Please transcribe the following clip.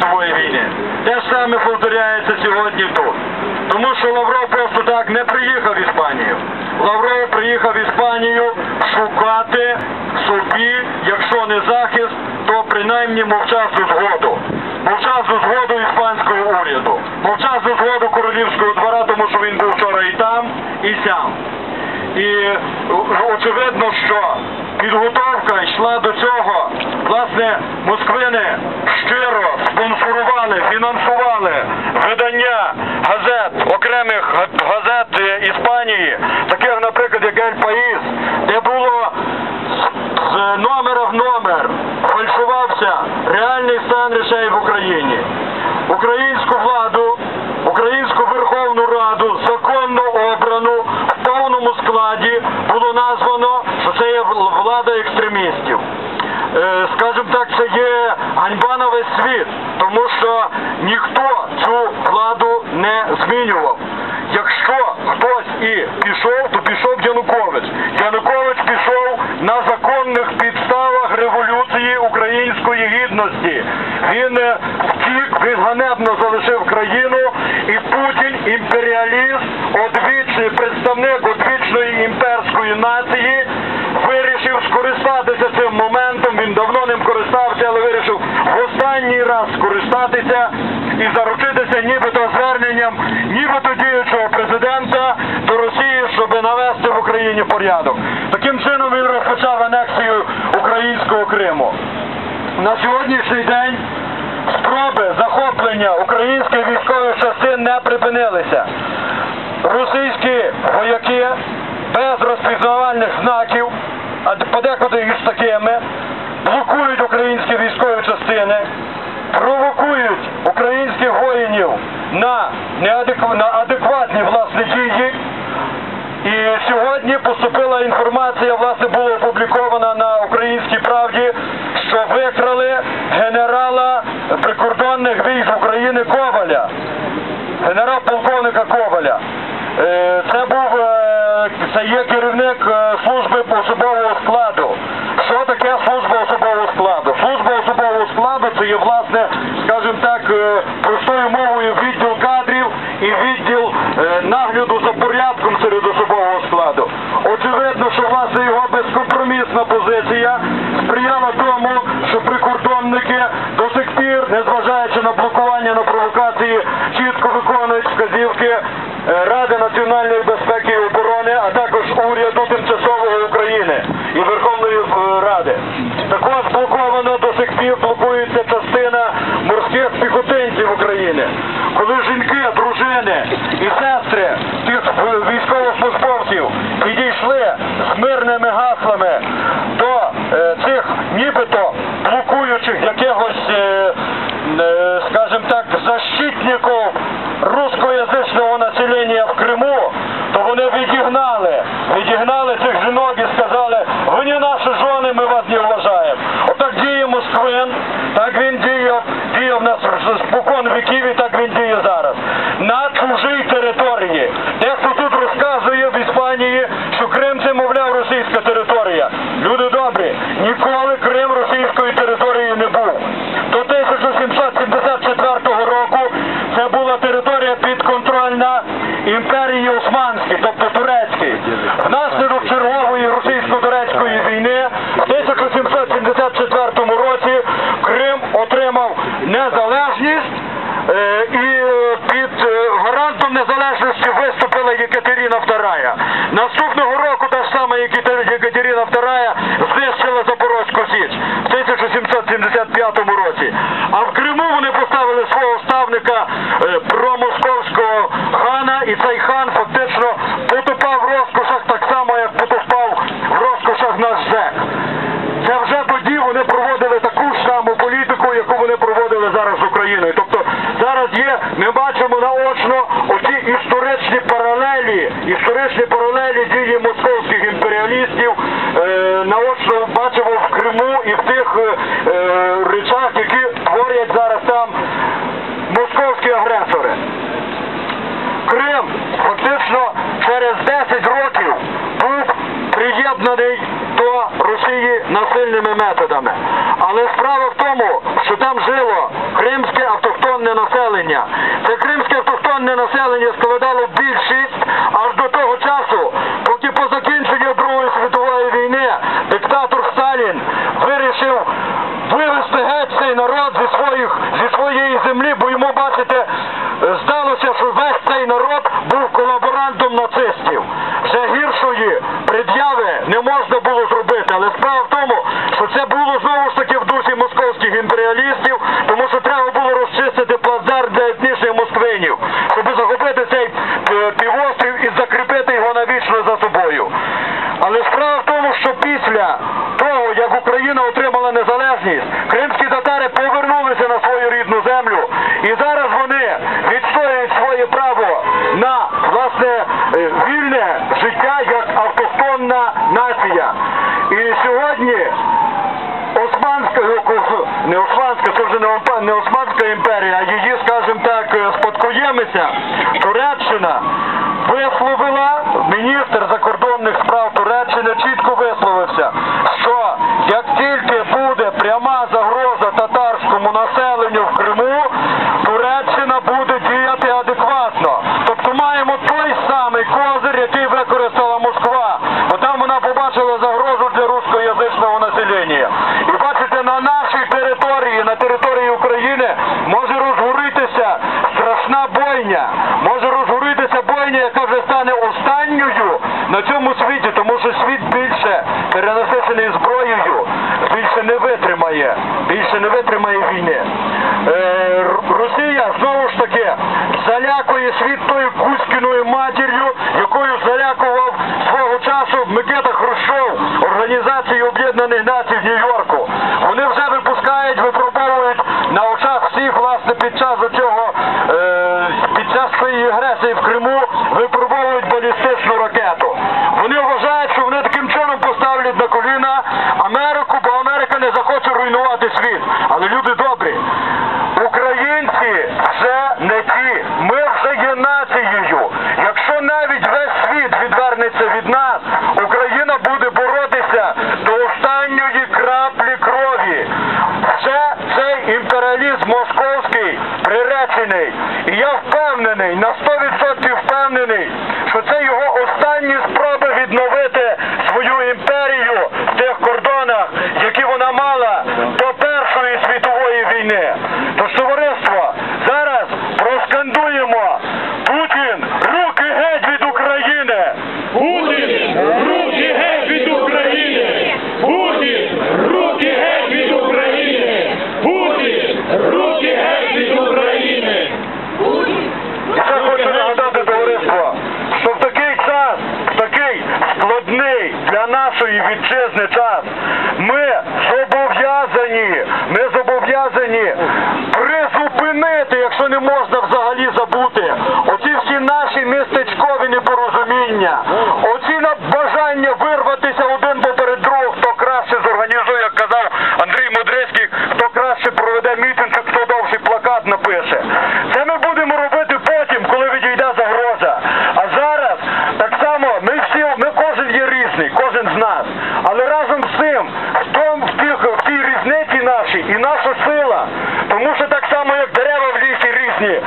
світової війни. Те ж саме повторяється сьогодні тут. Тому що Лавров просто так не приїхав в Іспанію. Лавров приїхав в Іспанію шукати собі, якщо не захист, то принаймні мовчазну згоду. Мовчазну згоду іспанського уряду. Мовчазну згоду королівського двора, тому що він був вчора і там, і сям. І очевидно, що підготовка йшла до цього. Власне, москвини щиро спонсорували, фінансували видання газет, окремих газет е, Іспанії, таких, наприклад, як Ель Паїс, де було з номера в номер фальшувався реальний стан речей в Україні. Українську владу, Українську Верховну Раду, законно обрану повному складі було названо, що це є влада екстремістів. Е, Скажімо так, це є ганьба на весь світ, тому що ніхто цю владу не змінював. Якщо хтось і пішов, то пішов Янукович. Янукович пішов на законних підставах революції української гідності. Він е, втік, він ганебно залишив країну, і Путін, імперіаліст, одвічний представник вирішив скористатися цим моментом. Він давно ним користався, але вирішив в останній раз скористатися і заручитися нібито зверненням нібито діючого президента до Росії, щоб навести в Україні порядок. Таким чином він розпочав анексію українського Криму. На сьогоднішній день спроби захоплення українських військових частин не припинилися. Російські вояки без розпізнавальних знаків, а подекуди із такими, блокують українські військові частини, провокують українських воїнів на, адекватні власне дії. І сьогодні поступила інформація, власне, була опублікована на українській правді, що викрали генерала прикордонних військ України Коваля, генерал-полковника Коваля. Е, Це був е, це є керівник е, служби особового складу. Що таке служба особового складу? Служба особового складу це є власне, скажімо так, е, простою мовою відділ кадрів і відділ е, нагляду за порядком серед особового складу. Очевидно, що власне його безкомпромісна позиція сприяла тому, що прикордонники до сих пір, незважаючи на блокування на провокації, чітко виконують вказівки е, Ради національної безпеки і оборони, а також уряду тимчасової України і Верховної е, Ради. Також блоковано до сих пір блокується частина морських піхотинців України. Коли жінки, дружини тих військовослужбовців підійшли з мирними гаслами до е, цих нібито блокуючих якихось, е, е, скажімо так, защитників рускоязичного населення в Криму, то вони відігнали, відігнали цих жінок і сказали, ви не наші жони, ми вас не вважаємо. Отак діє Москвин, так він діяв, діяв нас спокон віків і так він діє зараз. На чужій території. Дехто тут розказує в Іспанії, що Крим це, мовляв, російська територія. Люди добрі, ніколи Крим російською територією не був. До 1774 року це була територія підконтрольна імперії Османській, тобто турецькій. Внаслідок чергової російсько-турецької війни в 1774 році Крим отримав незалежність. Е, І е, під е, гарантом незалежності виступила Єкатерина II. Наступного року та ж сама Єкатер- Єкатерина II знищила Запорозьку Січ в 1775 році. А в Криму вони поставили свого ставника е, промосковського хана, і цей хан фактично потопав в розкошах так само, як потопав в розкошах наш зек. Це вже тоді вони проводили таку ж саму політику, яку вони проводили зараз з Україною. Тобто зараз є, ми бачимо наочно оці історичні паралелі, історичні паралелі дії московських імперіалістів. Е, наочно бачимо в Криму і в тих е, е, речах, які творять зараз там московські агресори. Крим фактично через 10 років був приєднаний до Росії насильними методами. Але справа в тому, що там жило населення. Це кримське автохтонне населення складало більше. острів і закріпити його навічно за собою. Але справа в тому, що після того, як Україна отримала незалежність, кримські татари повернулися на свою рідну землю, і зараз вони відстоюють своє право на власне е, вільне життя як автохтонна нація. І сьогодні Османська, не Османська, це вже не Османська імперія, а її, скажімо так, е, спадкоємиця витримає, більше не витримає війни. Е, Росія знову ж таки залякує світ тою Кузькіною матір'ю. від нас. Україна буде боротися до останньої краплі крові. Це цей імперіалізм московський приречений. І я впевнений, на 100% впевнений, що це його останні спроби відновити. для нашої вітчизни час. Ми зобов'язані, ми зобов'язані призупинити, якщо не можна взагалі забути, оці всі наші містечкові непорозуміння, оці бажання ви. Але разом з цим в тому в тій, тій різниці нашій і наша сила. Тому що так само, як дерева в лісі різні,